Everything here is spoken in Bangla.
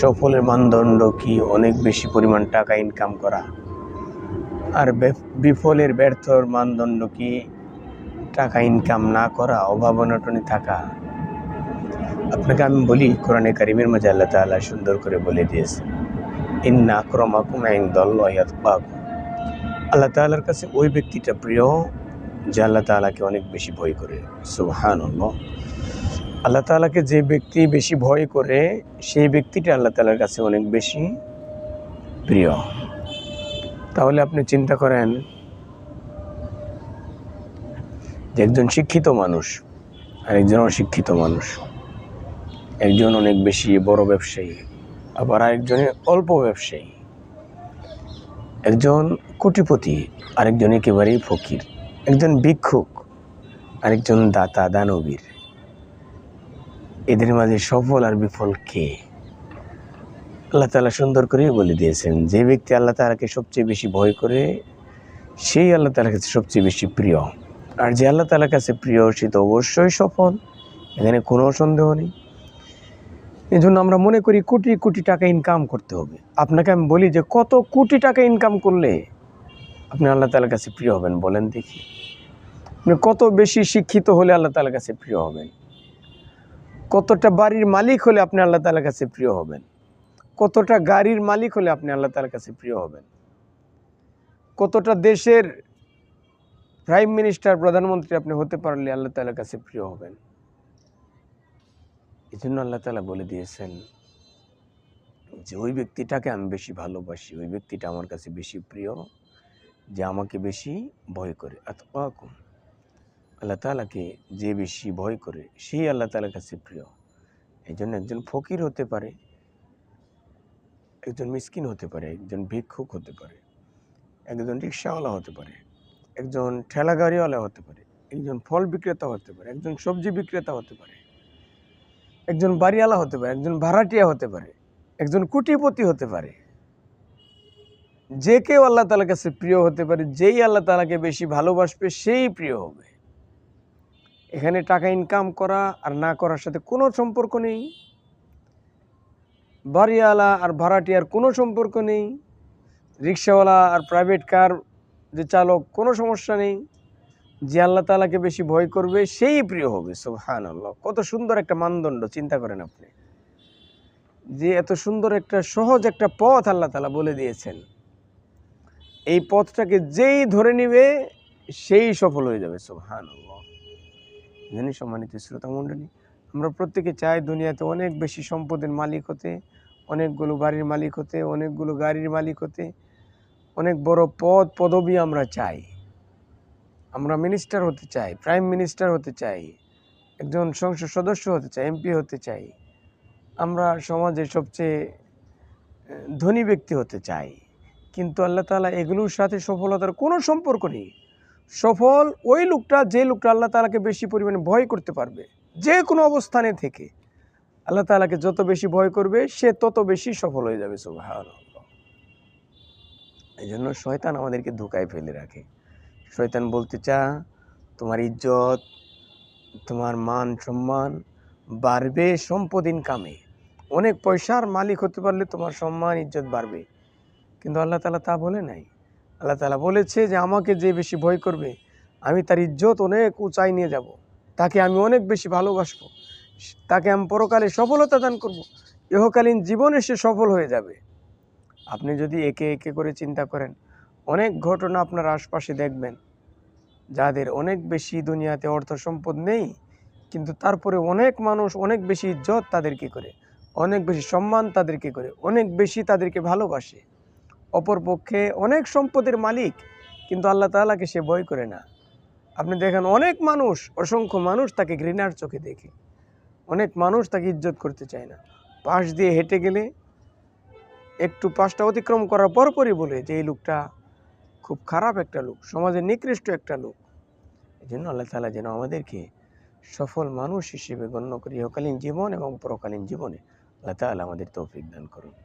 সফলের মানদণ্ড কি? অনেক বেশি পরিমাণ টাকা ইনকাম করা। আর বিফলের ব্যর্থর মানদণ্ড কি? টাকা ইনকাম না করা, অভাব অনটনে থাকা। আপনাকে আমি বলি, কোরআনে কারিমের মাঝে আল্লাহ তাআলা সুন্দর করে বলে দিয়েছে, ইন্না আক্রমাকুম ইনদাল্লাহি আতকাকুম। আল্লাহ তাআলার কাছে ওই ব্যক্তিটা প্রিয়, যে আল্লাহ তাআলাকে অনেক বেশি ভয় করে। সুবহানাল্লাহ। আল্লাহ তাআলাকে যে ব্যক্তি বেশি ভয় করে, সেই ব্যক্তিটা আল্লাহ তালার কাছে অনেক বেশি প্রিয়। তাহলে আপনি চিন্তা করেন যে একজন শিক্ষিত মানুষ আর একজন অশিক্ষিত মানুষ। একজন অনেক বেশি বড় ব্যবসায়ী, আবার আরেকজন অল্প ব্যবসায়ী। একজন কোটিপতি, আরেকজন একেবারেই ফকির। একজন ভিক্ষুক, আরেকজন দাতা দানবীর। এদের মাঝে সফল আর বিফল কে? আল্লাহ তাআলা সুন্দর করেই বলে দিয়েছেন, যে ব্যক্তি আল্লাহ তাআলাকে সবচেয়ে বেশি ভয় করে, সেই আল্লাহ তাআলার কাছে সবচেয়ে বেশি প্রিয়। আর যে আল্লাহ তাআলার কাছে প্রিয়, সে তো অবশ্যই সফল। এখানে কোনো সন্দেহ নেই। এই জন্য আমরা মনে করি কোটি কোটি টাকা ইনকাম করতে হবে। আপনাকে আমি বলি যে কত কোটি টাকা ইনকাম করলে আপনি আল্লাহ তাআলার কাছে প্রিয় হবেন, বলেন দেখি। আপনি কত বেশি শিক্ষিত হলে আল্লাহ তাআলার কাছে প্রিয় হবেন। কতটা বাড়ির মালিক হলে আপনি আল্লাহ তাআলার কাছে প্রিয় হবেন? কতটা গাড়ির মালিক হলে আপনি আল্লাহ তাআলার কাছে প্রিয় হবেন? কতটা দেশের প্রাইম মিনিস্টার, প্রধানমন্ত্রী আপনি হতে পারলে আল্লাহ তাআলার কাছে প্রিয় হবেন? এই জন্য আল্লাহ তাআলা বলে দিয়েছেন যে, ওই ব্যক্তিটাকে আমি বেশি ভালোবাসি, ওই ব্যক্তিটা আমার কাছে বেশি প্রিয়, যে আমাকে বেশি ভয় করে। আতকাকুম আল্লাহ তাআলাকে যে বেশি ভয় করে সেই আল্লাহ তাআলার কাছে প্রিয় এই জন্য একজন ফকির হতে পারে একজন মিসকিন হতে পারে একজন ভিক্ষুক হতে পারে একজন রিক্সাওয়ালা হতে পারে একজন ঠেলা গাড়িওয়ালা হতে পারে একজন ফল বিক্রেতা হতে পারে একজন সবজি বিক্রেতা হতে পারে একজন বাড়িওয়ালা হতে পারে একজন ভাড়াটিয়া হতে পারে একজন কুটিপতি হতে পারে যে কেউ আল্লাহ তালার কাছে প্রিয় হতে পারে যেই আল্লাহ তালাকে বেশি ভালোবাসবে সেই প্রিয় হবে এখানে টাকা ইনকাম করা আর না করার সাথে কোনো সম্পর্ক নেই। বাড়িওয়ালা আর ভাড়াটিয়ার কোনো সম্পর্ক নেই। রিক্সাওয়ালা আর প্রাইভেট কার যে চালক, কোনো সমস্যা নেই। যে আল্লাহ তালাকে বেশি ভয় করবে, সেই প্রিয় হবে সুবহান আল্লাহ কত সুন্দর একটা মানদণ্ড, চিন্তা করেন আপনি। যে এত সুন্দর একটা, সহজ একটা পথ আল্লাহ তালা বলে দিয়েছেন। এই পথটাকে যেই ধরে নিবে, সেই সফল হয়ে যাবে সুবহান আল্লাহ জানি সম্মানিত শ্রোতা মণ্ডলী, আমরা প্রত্যেকে চাই দুনিয়াতে অনেক বেশি সম্পদের মালিক হতে, অনেকগুলো বাড়ির মালিক হতে, অনেকগুলো গাড়ির মালিক হতে, অনেক বড় পদ, পদবি আমরা চাই। আমরা মিনিস্টার হতে চাই প্রাইম মিনিস্টার হতে চাই, একজন সংসদ সদস্য হতে চাই এমপি হতে চাই। আমরা সমাজে সবচেয়ে ধনী ব্যক্তি হতে চাই। কিন্তু আল্লাহ তাআলা এগুলোর সাথে সফলতার কোনো সম্পর্ক নেই। সফল ওই লোকটা, যে লোকটা আল্লাহ তাআলাকে বেশি পরিমাণে ভয় করতে পারবে, যে কোনো অবস্থানে থেকে আল্লাহ তাআলাকে যত বেশি ভয় করবে, সে তত বেশি সফল হয়ে যাবে, সুবহানাল্লাহ। এই জন্য শয়তান আমাদেরকে ধোকায় ফেলে রাখে। শয়তান বলতে চা, তোমার ইজ্জত, তোমার মান সম্মান বাড়বে সম্পদ ইনকামে অনেক পয়সার মালিক হতে পারলে তোমার সম্মান, ইজ্জত বাড়বে। কিন্তু আল্লাহ তালা তা বলে নাই। আল্লাহ তালা বলেছে যে, আমাকে যে বেশি ভয় করবে, আমি তার ইজ্জত অনেক উঁচাই নিয়ে যাব। তাকে আমি অনেক বেশি ভালোবাসবো। তাকে আমি পরকালে সফলতা দান করব। ইহকালীন জীবনে সে সফল হয়ে যাবে। আপনি যদি একে একে করে চিন্তা করেন, অনেক ঘটনা আপনার আশপাশে দেখবেন, যাদের অনেক বেশি দুনিয়াতে অর্থ সম্পদ নেই, কিন্তু তারপরে অনেক মানুষ অনেক বেশি ইজ্জত তাদেরকে করে, অনেক বেশি সম্মান তাদেরকে করে, অনেক বেশি তাদেরকে ভালোবাসে। অপরপক্ষে অনেক সম্পদের মালিক, কিন্তু আল্লাহ তালাকে সে ভয় করে না। আপনি দেখেন, অনেক মানুষ, অসংখ্য মানুষ তাকে ঘৃণার চোখে দেখে। অনেক মানুষ তাকে ইজ্জত করতে চায় না। পাশ দিয়ে হেঁটে গেলে, একটু পাশটা অতিক্রম করার পরপরই বলে যে, এই লোকটা খুব খারাপ একটা লোক সমাজের নিকৃষ্ট একটা লোক। এই জন্য আল্লাহ তালা যেন আমাদেরকে সফল মানুষ হিসেবে গণ্য করি, ইহকালীন জীবন এবং পরকালীন জীবনে। আল্লাহ তালা আমাদের তৌফিক দান করুন।